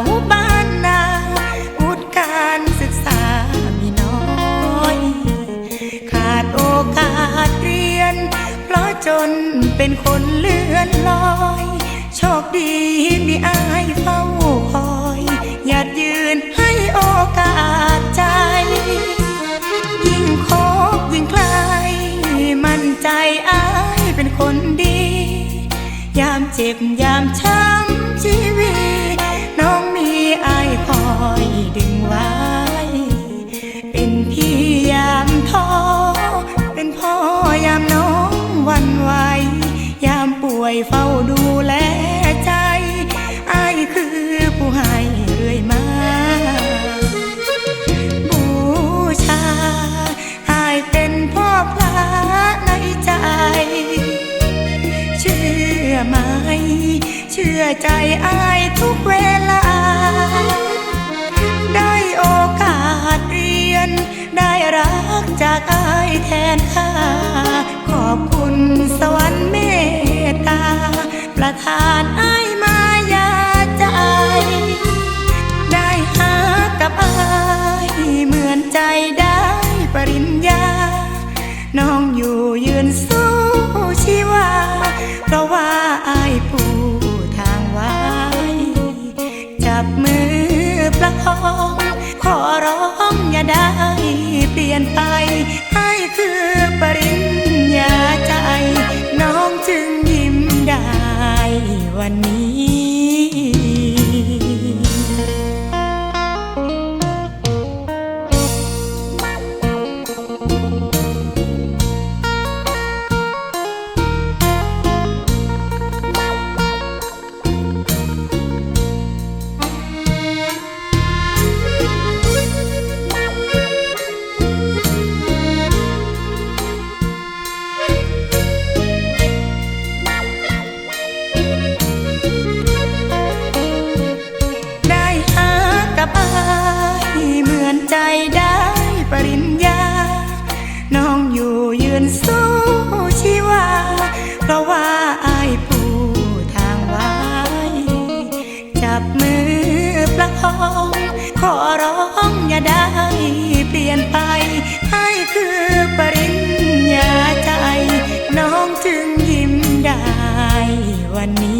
าวบ้านนาอุดการศึกษามีน้อย ขาดโอกาสเรียน เพราะจนเป็นคนเลื่อนลอย โชคดีมีอายเฝ้าคอยหยัดยืนให้โอกาสใจ ยิ่งคบยิ่งใครมั่นใจอายเป็นคนดี ยามเจ็บยามช้ำ อยดึงไว้ เป็นพี่ยามท้อเป็นพ่อยามน้องวันไหวยามป่วยเฝ้าดูแลใจอายคือผู้ให้เรื่อยมาบูชาอายเป็นพ่อพระในใจ เชื่อไหม เชื่อใจอายทุกเวลา จากอายแทนค่าขอบคุณสวรรค์เมตตา ประทานอายมายาใจ ได้หากับอายเหมือนใจได้ปริญญา น้องอยู่ยืนสู้ชีวา เพราะว่าอายผู้ทางไว้ จับมือประคอง ขอร้องอย่าได้เปลี่ยนไปให้คือ อง ขอร้องอย่าได้เปลี่ยนไปให้คือปริญญาใจ น้องจึงยิ้มได้วันนี้